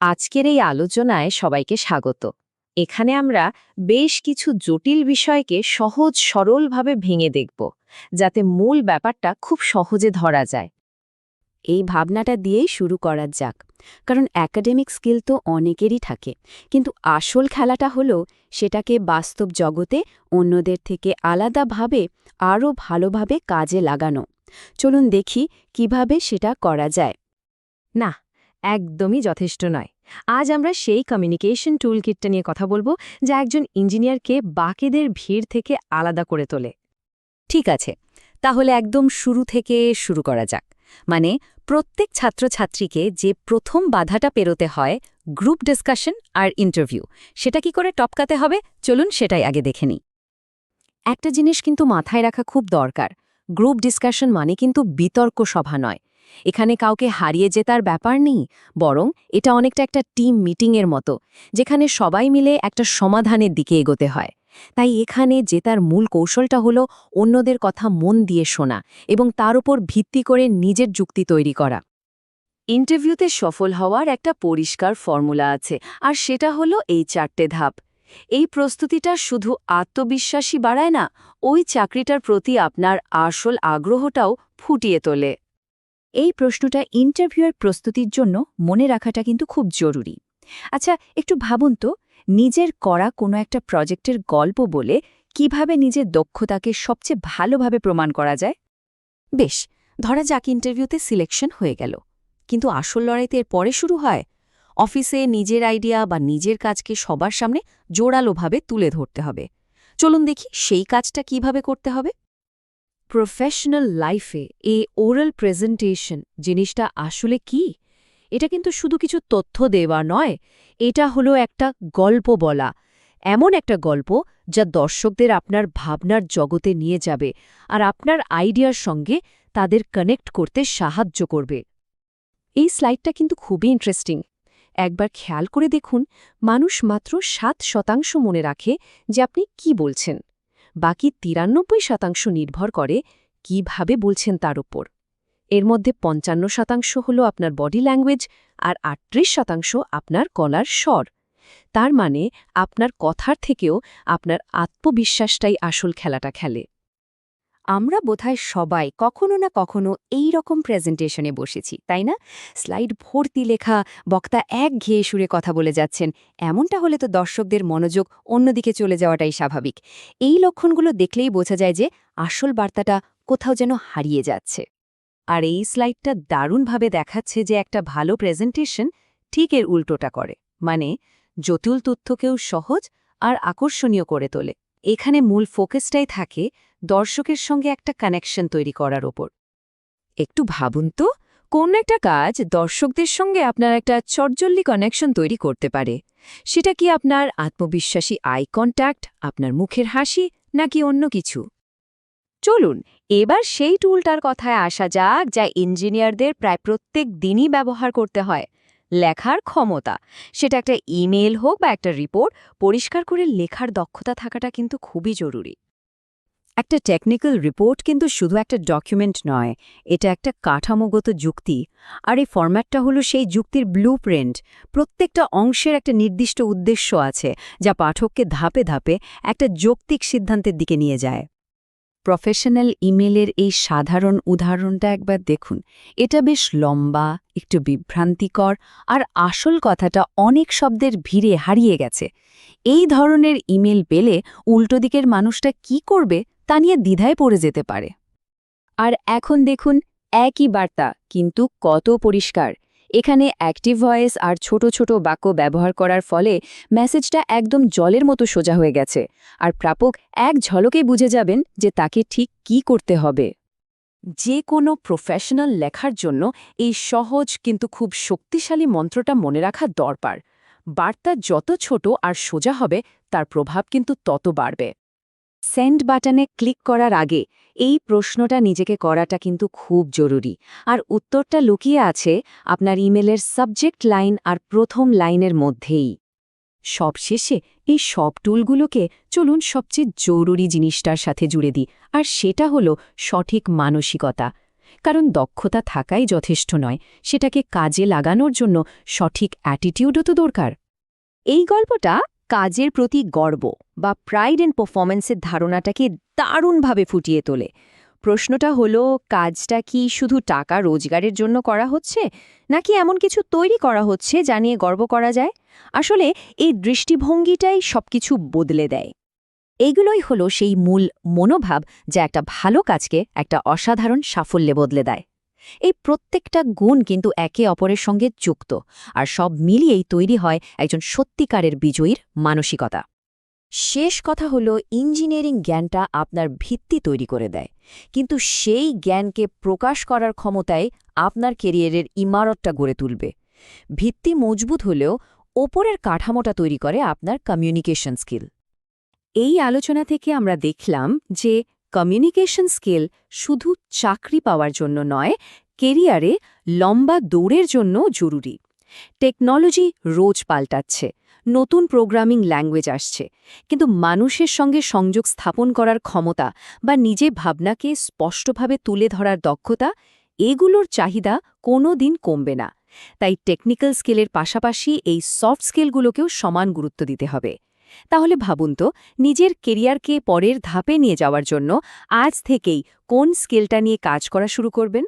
আজকের এই আলোচনায় সবাইকে স্বাগত। এখানে আমরা বেশ কিছু জটিল বিষয়কে সহজ সরলভাবে ভেঙে দেখব, যাতে মূল ব্যাপারটা খুব সহজে ধরা যায়। এই ভাবনাটা দিয়েই শুরু করা যাক। কারণ অ্যাকাডেমিক স্কিল তো অনেকেরই থাকে, কিন্তু আসল খেলাটা হলো সেটাকে বাস্তব জগতে অন্যদের থেকে আলাদাভাবে, আরও ভালোভাবে কাজে লাগানো। চলুন দেখি কীভাবে সেটা করা যায়। না একদমই যথেষ্ট নয়। আজ আমরা সেই কমিউনিকেশন টুল কিটটা নিয়ে কথা বলব, যা একজন ইঞ্জিনিয়ারকে বাকিদের ভিড় থেকে আলাদা করে তোলে। ঠিক আছে, তাহলে একদম শুরু থেকে শুরু করা যাক। মানে প্রত্যেক ছাত্রছাত্রীকে যে প্রথম বাধাটা পেরোতে হয় গ্রুপ ডিসকাশন আর ইন্টারভিউ সেটা কি করে টপকাতে হবে? চলুন সেটাই আগে দেখে নিই। একটা জিনিস কিন্তু মাথায় রাখা খুব দরকার। গ্রুপ ডিসকাশন মানে কিন্তু বিতর্ক সভা নয়। এখানে কাউকে হারিয়ে জেতার ব্যাপার নেই, বরং এটা অনেকটা একটা টিম মিটিংয়ের মতো, যেখানে সবাই মিলে একটা সমাধানের দিকে এগোতে হয়। তাই এখানে জেতার মূল কৌশলটা হলো অন্যদের কথা মন দিয়ে শোনা এবং তার উপর ভিত্তি করে নিজের যুক্তি তৈরি করা। ইন্টারভিউতে সফল হওয়ার একটা পরিষ্কার ফর্মুলা আছে, আর সেটা হলো এই চারটে ধাপ। এই প্রস্তুতিটা শুধু আত্মবিশ্বাসী বাড়ায় না, ওই চাকরিটার প্রতি আপনার আসল আগ্রহটাও ফুটিয়ে তোলে। এই প্রশ্নটা ইন্টারভিউয়ের প্রস্তুতির জন্য মনে রাখাটা কিন্তু খুব জরুরি। আচ্ছা একটু ভাবুন তো, নিজের করা কোনো একটা প্রজেক্টের গল্প বলে কীভাবে নিজের দক্ষতাকে সবচেয়ে ভালোভাবে প্রমাণ করা যায়? বেশ, ধরা যাক ইন্টারভিউতে সিলেকশন হয়ে গেল। কিন্তু আসল লড়াইতে এর পরে শুরু হয়। অফিসে নিজের আইডিয়া বা নিজের কাজকে সবার সামনে জোরালোভাবে তুলে ধরতে হবে। চলুন দেখি সেই কাজটা কীভাবে করতে হবে। প্রফেশনাল লাইফে এই ওরাল প্রেজেন্টেশন জিনিসটা আসলে কি? এটা কিন্তু শুধু কিছু তথ্য দেওয়া নয়, এটা হলো একটা গল্প বলা। এমন একটা গল্প যা দর্শকদের আপনার ভাবনার জগতে নিয়ে যাবে আর আপনার আইডিয়ার সঙ্গে তাদের কানেক্ট করতে সাহায্য করবে। এই স্লাইডটা কিন্তু খুবই ইন্টারেস্টিং একবার খেয়াল করে দেখুন, মানুষ মাত্র সাত শতাংশ মনে রাখে যে আপনি কি বলছেন। বাকি তিরানব্বই শতাংশ নির্ভর করে কীভাবে বলছেন তার উপর। এর মধ্যে পঞ্চান্ন শতাংশ হল আপনার বডি ল্যাঙ্গুয়েজ আর আটত্রিশ শতাংশ আপনার কলার স্বর। তার মানে আপনার কথার থেকেও আপনার আত্মবিশ্বাসটাই আসল খেলাটা খেলে। আমরা বোধহয় সবাই কখনো না কখনো এই রকম প্রেজেন্টেশনে বসেছি, তাই না? স্লাইড ভর্তি লেখা, বক্তা এক ঘেয়ে সুরে কথা বলে যাচ্ছেন। এমনটা হলে তো দর্শকদের মনোযোগ অন্যদিকে চলে যাওয়াটাই স্বাভাবিক। এই লক্ষণগুলো দেখলেই বোঝা যায় যে আসল বার্তাটা কোথাও যেন হারিয়ে যাচ্ছে। আর এই স্লাইডটা দারুণভাবে দেখাচ্ছে যে একটা ভালো প্রেজেন্টেশন ঠিক এর উল্টোটা করে। মানে জটিল তথ্যকেও সহজ আর আকর্ষণীয় করে তোলে। এখানে মূল ফোকাসটাই থাকে দর্শকের সঙ্গে একটা কানেকশন তৈরি করার ওপর। একটু ভাবুন তো, কোন একটা কাজ দর্শকদের সঙ্গে আপনার একটা চটজল্লি কানেকশন তৈরি করতে পারে? সেটা কি আপনার আত্মবিশ্বাসী আই কন্ট্যাক্ট আপনার মুখের হাসি, নাকি অন্য কিছু? চলুন, এবার সেই টুলটার কথায় আসা যাক যা ইঞ্জিনিয়ারদের প্রায় প্রত্যেক দিনই ব্যবহার করতে হয়। লেখার ক্ষমতা। সেটা একটা ইমেল হোক বা একটা রিপোর্ট পরিষ্কার করে লেখার দক্ষতা থাকাটা কিন্তু খুবই জরুরি। একটা টেকনিক্যাল রিপোর্ট কিন্তু শুধু একটা ডকুমেন্ট নয়, এটা একটা কাঠামোগত যুক্তি। আর এই ফরম্যাটটা হলো সেই যুক্তির ব্লু প্রত্যেকটা অংশের একটা নির্দিষ্ট উদ্দেশ্য আছে, যা পাঠককে ধাপে ধাপে একটা যৌক্তিক সিদ্ধান্তের দিকে নিয়ে যায়। প্রফেশনাল ইমেলের এই সাধারণ উদাহরণটা একবার দেখুন। এটা বেশ লম্বা, একটু বিভ্রান্তিকর, আর আসল কথাটা অনেক শব্দের ভিড়ে হারিয়ে গেছে। এই ধরনের ইমেল পেলে উল্টো দিকের মানুষটা কি করবে? তা নিয়ে দ্বিধায় পড়ে যেতে পারে। আর এখন দেখুন, একই বার্তা, কিন্তু কত পরিষ্কার। এখানে অ্যাক্টিভ ভয়েস আর ছোট ছোট বাক্য ব্যবহার করার ফলে মেসেজটা একদম জলের মতো সোজা হয়ে গেছে। আর প্রাপক এক ঝলকে বুঝে যাবেন যে তাকে ঠিক কি করতে হবে। যে কোনো প্রফেশনাল লেখার জন্য এই সহজ কিন্তু খুব শক্তিশালী মন্ত্রটা মনে রাখা দরকার। বার্তা যত ছোট আর সোজা হবে, তার প্রভাব কিন্তু তত বাড়বে। সেন্ড বাটনে ক্লিক করার আগে এই প্রশ্নটা নিজেকে করাটা কিন্তু খুব জরুরি। আর উত্তরটা লুকিয়ে আছে আপনার ইমেলের সাবজেক্ট লাইন আর প্রথম লাইনের মধ্যেই। সবশেষে এই সব টুলগুলোকে চলুন সবচেয়ে জরুরি জিনিসটার সাথে জুড়ে দিই, আর সেটা হলো সঠিক মানসিকতা। কারণ দক্ষতা থাকাই যথেষ্ট নয়, সেটাকে কাজে লাগানোর জন্য সঠিক অ্যাটিটিউডও তো দরকার। এই গল্পটা কাজের প্রতি গর্ব বা প্রাইড অ্যান্ড পারফরম্যান্সের ধারণাটাকে দারুণভাবে ফুটিয়ে তোলে। প্রশ্নটা হলো, কাজটা কি শুধু টাকা রোজগারের জন্য করা হচ্ছে, নাকি এমন কিছু তৈরি করা হচ্ছে যা নিয়ে গর্ব করা যায়? আসলে, এই দৃষ্টিভঙ্গিটাই সবকিছু বদলে দেয়। এগুলোই হলো সেই মূল মনোভাব যা একটা ভালো কাজকে একটা অসাধারণ সাফল্যে বদলে দেয়। এই প্রত্যেকটা গুণ কিন্তু একে অপরের সঙ্গে যুক্ত, আর সব মিলিয়েই তৈরি হয় একজন সত্যিকারের বিজয়ীর মানসিকতা। শেষ কথা হলো, ইঞ্জিনিয়ারিং জ্ঞানটা আপনার ভিত্তি তৈরি করে দেয়। কিন্তু সেই জ্ঞানকে প্রকাশ করার ক্ষমতায় আপনার কেরিয়ারের ইমারতটা গড়ে তুলবে। ভিত্তি মজবুত হলেও ওপরের কাঠামোটা তৈরি করে আপনার কমিউনিকেশন স্কিল এই আলোচনা থেকে আমরা দেখলাম যে কমিউনিকেশন স্কিল শুধু চাকরি পাওয়ার জন্য নয় কেরিয়ারে লম্বা দৌড়ের জন্য জরুরি। টেকনোলজি রোজ পাল্টাচ্ছে, নতুন প্রোগ্রামিং ল্যাঙ্গুয়েজ আসছে, কিন্তু মানুষের সঙ্গে সংযোগ স্থাপন করার ক্ষমতা বা নিজে ভাবনাকে স্পষ্টভাবে তুলে ধরার দক্ষতা, এগুলোর চাহিদা কোনো দিন কমবে না। তাই টেকনিক্যাল স্কিলের পাশাপাশি এই সফট স্কিলগুলোকেও সমান গুরুত্ব দিতে হবে। তাহলে ভাবুন তো, নিজের কেরিয়ারকে পরের ধাপে নিয়ে যাওয়ার জন্য আজ থেকেই কোন স্কিলটা নিয়ে কাজ করা শুরু করবেন?